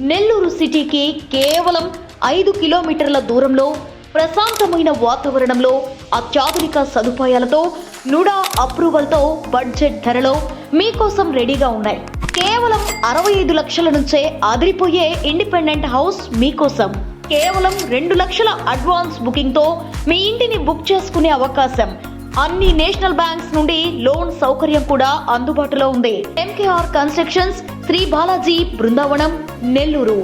నెల్లూరు సిటీకి కేవలం ఐదు కిలోమీటర్ల దూరంలో ప్రశాంతమైన వాతావరణంలో అత్యాధునిక సదుపాయాలతో నుడా అప్రూవల్తో బడ్జెట్ ధరలో మీకోసం రెడీగా ఉన్నాయి. కేవలం అరవై ఐదు లక్షల నుంచే అదిరిపోయే ఇండిపెండెంట్ హౌస్ మీకోసం. కేవలం రెండు లక్షల అడ్వాన్స్ బుకింగ్తో మీ ఇంటిని బుక్ చేసుకునే అవకాశం. అన్ని నేషనల్ బ్యాంక్స్ నుండి లోన్ సౌకర్యం కూడా అందుబాటులో ఉంది. MKR constructions Sri Balaji Brindavanam Nellore.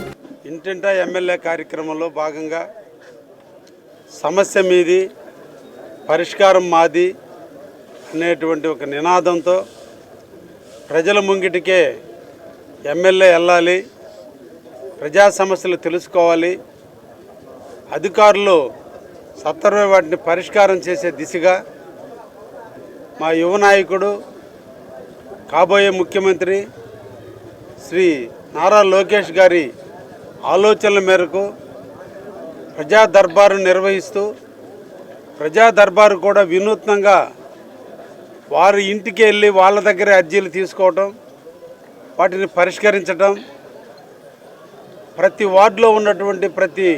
ఇంటింటా ఎమ్మెల్యే కార్యక్రమంలో భాగంగా సమస్య మీది పరిష్కారం మాది అనేటువంటి ఒక నినాదంతో ప్రజల ముంగిటికే ఎమ్మెల్యే వెళ్ళాలి ప్రజా సమస్యలు తెలుసుకోవాలి అధికారులు సత్వరమే వాటిని పరిష్కారం చేసే దిశగా మా యువ నాయకుడు కాబోయే ముఖ్యమంత్రి శ్రీ నారా లోకేష్ గారి ఆలోచనల మేరకు ప్రజా దర్బారు నిర్వహిస్తూ ప్రజా దర్బారు కూడా వినూత్నంగా వారి ఇంటికి వెళ్ళి వాళ్ళ దగ్గర అర్జీలు తీసుకోవటం వాటిని పరిష్కరించటం ప్రతి వార్డులో ఉన్నటువంటి ప్రతి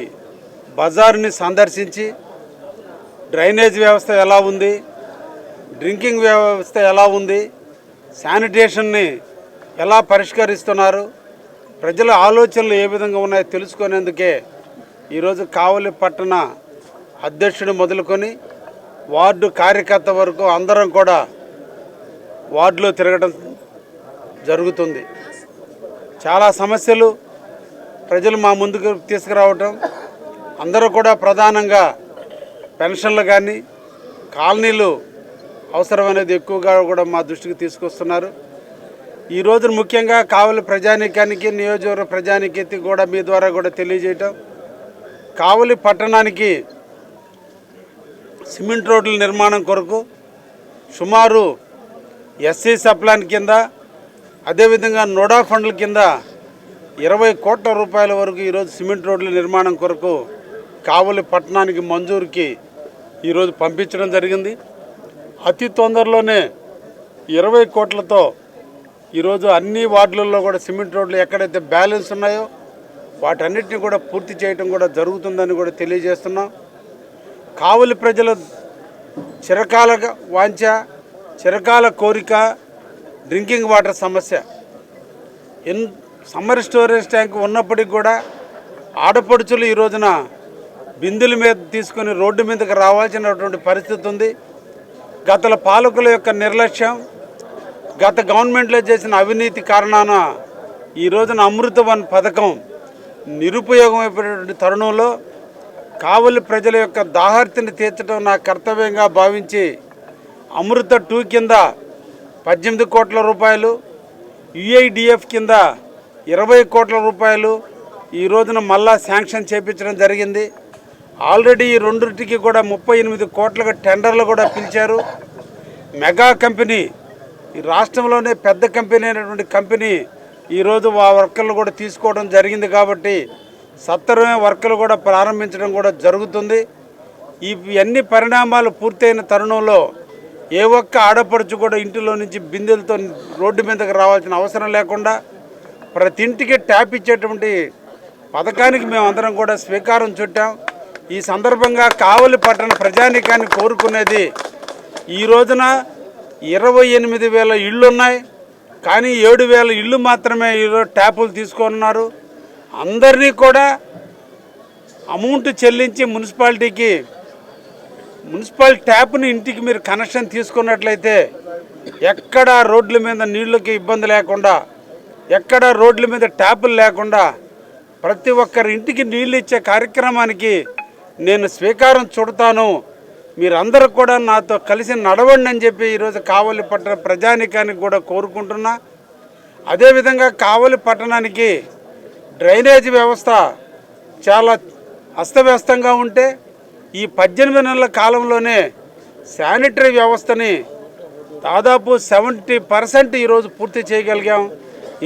బజార్ని సందర్శించి డ్రైనేజ్ వ్యవస్థ ఎలా ఉంది డ్రింకింగ్ వ్యవస్థ ఎలా ఉంది శానిటేషన్ని ఎలా పరిష్కరిస్తున్నారు? ప్రజల ఆలోచనలు ఏ విధంగా ఉన్నాయో తెలుసుకునేందుకే ఈరోజు కావలి పట్టణ అధ్యక్షుడు మొదలుకొని వార్డు కార్యకర్త వరకు అందరం కూడా వార్డులో తిరగడం జరుగుతుంది. చాలా సమస్యలు ప్రజలు మా ముందుకు తీసుకురావటం అందరూ కూడా ప్రధానంగా పెన్షన్లు కానీ కాలనీలు అవసరమనేది ఎక్కువగా కూడా మా దృష్టికి తీసుకొస్తున్నారు. ఈ రోజు ముఖ్యంగా కావలి ప్రజానీకానికి నియోజకవర్గ ప్రజానీకి కూడా మీ ద్వారా కూడా తెలియజేయటం. కావలి పట్టణానికి సిమెంట్ రోడ్ల నిర్మాణం కొరకు సుమారు ఎస్సీ సప్లాన్ కింద అదేవిధంగా నోడా ఫండ్ల కింద ఇరవై కోట్ల రూపాయల వరకు ఈరోజు సిమెంట్ రోడ్ల నిర్మాణం కొరకు కావలి పట్టణానికి మంజూరుకి ఈరోజు పంపించడం జరిగింది. అతి తొందరలోనే ఇరవై కోట్లతో ఈరోజు అన్ని వార్డులలో కూడా సిమెంట్ రోడ్లు ఎక్కడైతే బ్యాలెన్స్ ఉన్నాయో వాటన్నిటిని కూడా పూర్తి చేయడం కూడా జరుగుతుందని కూడా తెలియజేస్తున్నాం. కావలి ప్రజల చిరకాల వాంఛ చిరకాల కోరిక డ్రింకింగ్ వాటర్ సమస్య. ఎన్ సమ్మర్ స్టోరేజ్ ట్యాంక్ ఉన్నప్పటికి కూడా ఆడపడుచులు ఈ రోజున బిందుల మీద తీసుకొని రోడ్డు మీదకి రావాల్సినటువంటి పరిస్థితి ఉంది. గతల పాలకుల యొక్క నిర్లక్ష్యం గత గవర్నమెంట్లో చేసిన అవినీతి కారణాన ఈ రోజున అమృతవన్ పథకం నిరుపయోగమైపోయినటువంటి తరుణంలో కావలి ప్రజల యొక్క దాహార్తిని తీర్చడం నా కర్తవ్యంగా భావించి అమృత టూ కింద పద్దెనిమిది కోట్ల రూపాయలు యుఐడిఎఫ్ కింద ఇరవై కోట్ల రూపాయలు ఈ రోజున మళ్ళా శాంక్షన్ చేపించడం జరిగింది. ఆల్రెడీ ఈ రెండింటికి కూడా ముప్పై ఎనిమిది కోట్లకు టెండర్లు కూడా పిలిచారు. మెగా కంపెనీ ఈ రాష్ట్రంలోనే పెద్ద కంపెనీ అయినటువంటి కంపెనీ ఈరోజు ఆ వర్కర్లు కూడా తీసుకోవడం జరిగింది కాబట్టి సత్వరమే వర్కర్లు కూడా ప్రారంభించడం కూడా జరుగుతుంది. ఈ అన్ని పరిణామాలు పూర్తయిన తరుణంలో ఏ ఒక్క ఆడపడుచు కూడా ఇంటిలో నుంచి బిందెలతో రోడ్డు మీదకి రావాల్సిన అవసరం లేకుండా ప్రతి ఇంటికి ట్యాప్ ఇచ్చేటువంటి పథకానికి మేమందరం కూడా స్వీకారం చుట్టాం. ఈ సందర్భంగా కావలి పట్టణ ప్రజానికాన్ని కోరుకునేది ఈ రోజున ఇరవై ఎనిమిది వేల ఇళ్ళు ఉన్నాయి కానీ ఏడు వేల ఇళ్ళు మాత్రమే ఈరోజు ట్యాపులు తీసుకున్నారు అందరినీ కూడా అమౌంట్ చెల్లించి మున్సిపాలిటీకి మున్సిపల్ ట్యాప్ని ఇంటికి మీరు కనెక్షన్ తీసుకున్నట్లయితే ఎక్కడ రోడ్ల మీద నీళ్ళకి ఇబ్బంది లేకుండా ఎక్కడ రోడ్ల మీద ట్యాపులు లేకుండా ప్రతి ఒక్కరి ఇంటికి నీళ్ళు ఇచ్చే కార్యక్రమానికి నేను స్వీకారం చుడతాను. మీరందరూ కూడా నాతో కలిసి నడవండి అని చెప్పి ఈరోజు కావలి పట్టణ ప్రజానికానికి కూడా కోరుకుంటున్నా. అదేవిధంగా కావలి పట్టణానికి డ్రైనేజ్ వ్యవస్థ చాలా అస్తవ్యస్తంగా ఉంటే ఈ పద్దెనిమిది నెలల కాలంలోనే శానిటరీ వ్యవస్థని దాదాపు సెవెంటీ పర్సెంట్ ఈరోజు పూర్తి చేయగలిగాం.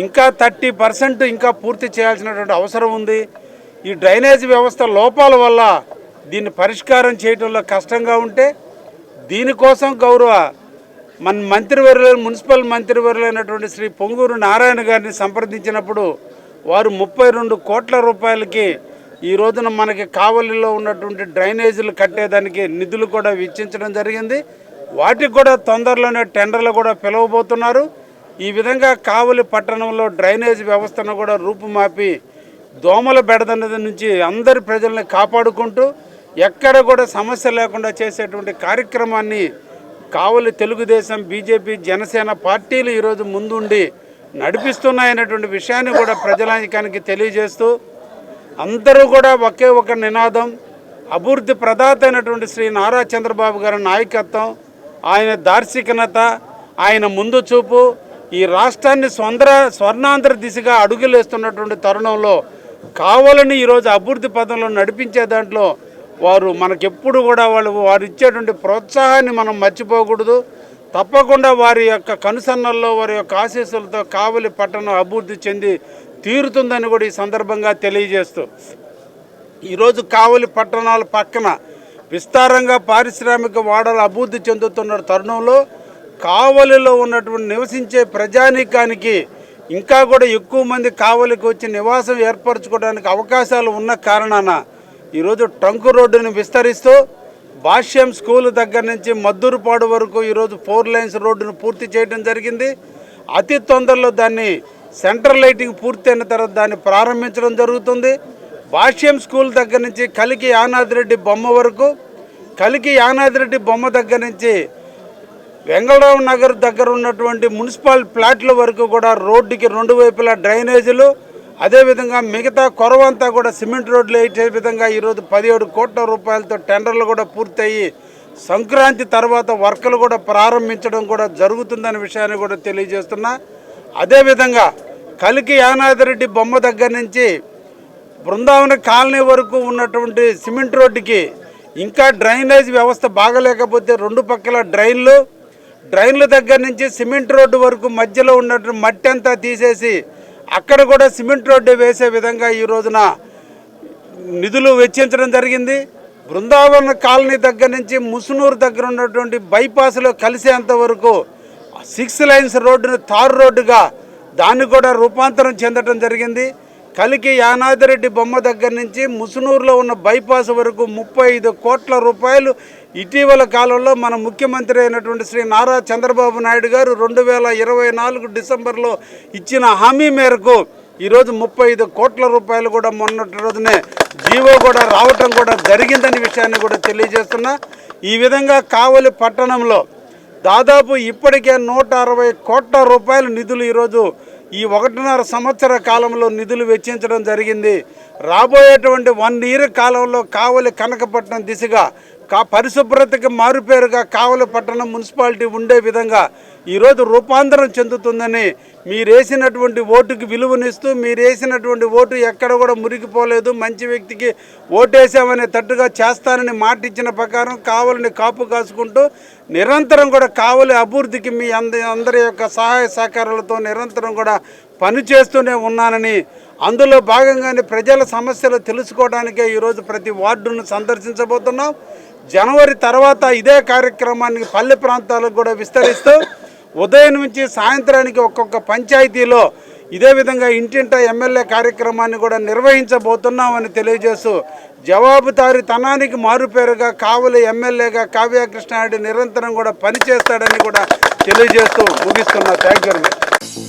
ఇంకా థర్టీ పర్సెంట్ ఇంకా పూర్తి చేయాల్సినటువంటి అవసరం ఉంది. ఈ డ్రైనేజ్ వ్యవస్థ లోపాల వల్ల దీన్ని పరిష్కారం చేయడంలో కష్టంగా ఉంటే దీనికోసం గౌరవ మన మంత్రివర్యులు మున్సిపల్ మంత్రివర్యులైనటువంటి శ్రీ పొంగూరు నారాయణ గారిని సంప్రదించినప్పుడు వారు ముప్పై రెండు కోట్ల రూపాయలకి ఈ రోజున మనకి కావలిలో ఉన్నటువంటి డ్రైనేజీలు కట్టేదానికి నిధులు కూడా వెచ్చించడం జరిగింది. వాటికి కూడా తొందరలోనే టెండర్లు కూడా పిలవబోతున్నారు. ఈ విధంగా కావలి పట్టణంలో డ్రైనేజ్ వ్యవస్థను కూడా రూపుమాపి దోమల బెడదన్నది నుంచి అందరి ప్రజల్ని కాపాడుకుంటూ ఎక్కడ కూడా సమస్య లేకుండా చేసేటువంటి కార్యక్రమాన్ని కావలి తెలుగుదేశం బీజేపీ జనసేన పార్టీలు ఈరోజు ముందుండి నడిపిస్తున్నాయనేటువంటి విషయాన్ని కూడా ప్రజలానికానికి తెలియజేస్తూ అందరూ కూడా ఒకే ఒక నినాదం అభివృద్ధి ప్రదాత అయినటువంటి శ్రీ నారా చంద్రబాబు గారి నాయకత్వం ఆయన దార్శికనత ఆయన ముందు చూపు ఈ రాష్ట్రాన్ని స్వంద్ర స్వర్ణాంధ్ర దిశగా అడుగులేస్తున్నటువంటి తరుణంలో కావాలని ఈరోజు అభివృద్ధి పదంలో నడిపించే దాంట్లో వారు మనకెప్పుడు కూడా వాళ్ళు వారు ఇచ్చేటువంటి ప్రోత్సాహాన్ని మనం మర్చిపోకూడదు. తప్పకుండా వారి యొక్క కనుసన్నల్లో వారి యొక్క ఆశీస్సులతో కావలి పట్టణం అభివృద్ధి చెంది తీరుతుందని కూడా ఈ సందర్భంగా తెలియజేస్తూ. ఈరోజు కావలి పట్టణాల పక్కన విస్తారంగా పారిశ్రామిక వాడలు అభివృద్ధి చెందుతున్న తరుణంలో కావలిలో ఉన్నటువంటి నివసించే ప్రజానీకానికి ఇంకా కూడా ఎక్కువ మంది కావలికి వచ్చి నివాసం ఏర్పరచుకోవడానికి అవకాశాలు ఉన్న కారణాన ఈరోజు ట్రంక్ రోడ్డుని విస్తరిస్తూ భాష్యం స్కూల్ దగ్గర నుంచి మద్దూరుపాడు వరకు ఈరోజు ఫోర్ లైన్స్ రోడ్డును పూర్తి చేయడం జరిగింది. అతి తొందరలో దాన్ని సెంటర్ లైటింగ్ పూర్తి అయిన తర్వాత దాన్ని ప్రారంభించడం జరుగుతుంది. భాష్యం స్కూల్ దగ్గర నుంచి కలికి యానాదిరెడ్డి బొమ్మ వరకు కలికి యానాదిరెడ్డి బొమ్మ దగ్గర నుంచి వెంగళరావు నగర్ దగ్గర ఉన్నటువంటి మున్సిపల్ ప్లాట్ల వరకు కూడా రోడ్డుకి రెండు వైపులా డ్రైనేజీలు అదేవిధంగా మిగతా కొరవంతా కూడా సిమెంట్ రోడ్లు వేసే విధంగా ఈరోజు పదిహేడు కోట్ల రూపాయలతో టెండర్లు కూడా పూర్తయి సంక్రాంతి తర్వాత వర్కులు కూడా ప్రారంభించడం కూడా జరుగుతుందనే విషయాన్ని కూడా తెలియజేస్తున్నా. అదేవిధంగా కలికి యానాదిరెడ్డి బొమ్మ దగ్గర నుంచి బృందావన కాలనీ వరకు ఉన్నటువంటి సిమెంట్ రోడ్డుకి ఇంకా డ్రైనేజ్ వ్యవస్థ బాగలేకపోతే రెండు పక్కల డ్రైన్లు డ్రైన్ల దగ్గర నుంచి సిమెంట్ రోడ్డు వరకు మధ్యలో ఉన్నటువంటి మట్టి అంతా తీసేసి అక్కడ కూడా సిమెంట్ రోడ్డు వేసే విధంగా ఈ రోజున నిధులు వెచ్చించడం జరిగింది. బృందావన కాలనీ దగ్గర నుంచి ముసునూరు దగ్గర ఉన్నటువంటి బైపాస్లో కలిసేంత వరకు సిక్స్ లైన్స్ రోడ్డును తారు రోడ్డుగా దాన్ని కూడా రూపాంతరం చెందడం జరిగింది. కలికి యానాదిరెడ్డి బొమ్మ దగ్గర నుంచి ముసునూరులో ఉన్న బైపాస్ వరకు ముప్పై ఐదు కోట్ల రూపాయలు ఇటీవల కాలంలో మన ముఖ్యమంత్రి అయినటువంటి శ్రీ నారా చంద్రబాబు నాయుడు గారు రెండు వేల ఇరవై నాలుగు డిసెంబర్లో ఇచ్చిన హామీ మేరకు ఈరోజు ముప్పై ఐదు కోట్ల రూపాయలు కూడా మొన్నటి రోజునే జీవో కూడా రావటం కూడా జరిగిందనే విషయాన్ని కూడా తెలియజేస్తున్నా. ఈ విధంగా కావలి పట్టణంలో దాదాపు ఇప్పటికే నూట అరవై కోట్ల రూపాయల నిధులు ఈరోజు ఈ ఒకటిన్నర సంవత్సర కాలంలో నిధులు వెచ్చించడం జరిగింది. రాబోయేటువంటి వన్ ఇయర్ కాలంలో కావలి కనకపట్నం దిశగా కా పరిశుభ్రతకి మారుపేరుగా కావలి పట్టణం మున్సిపాలిటీ ఉండే విధంగా ఈరోజు రూపాంతరం చెందుతుందని మీరేసినటువంటి ఓటుకి విలువనిస్తూ మీరేసినటువంటి ఓటు ఎక్కడ కూడా మురిగిపోలేదు మంచి వ్యక్తికి ఓటేసామనే తట్టుగా చేస్తానని మాట ఇచ్చిన ప్రకారం కావలిని కాపు కాసుకుంటూ నిరంతరం కూడా కావలి అభివృద్ధికి మీ అంద అందరి యొక్క సహాయ సహకారాలతో నిరంతరం కూడా పనిచేస్తూనే ఉన్నానని అందులో భాగంగానే ప్రజల సమస్యలు తెలుసుకోవడానికే ఈరోజు ప్రతి వార్డును సందర్శించబోతున్నాం. జనవరి తర్వాత ఇదే కార్యక్రమాన్ని పల్లె ప్రాంతాలకు కూడా విస్తరిస్తూ ఉదయం నుంచి సాయంత్రానికి ఒక్కొక్క పంచాయతీలో ఇదే విధంగా ఇంటింట ఎమ్మెల్యే కార్యక్రమాన్ని కూడా నిర్వహించబోతున్నామని తెలియజేస్తూ జవాబుదారితనానికి మారుపేరుగా కావలి ఎమ్మెల్యేగా కావ్యకృష్ణారెడ్డి నిరంతరం కూడా పనిచేస్తాడని కూడా తెలియజేస్తూ ముగిస్తున్నా. Thank you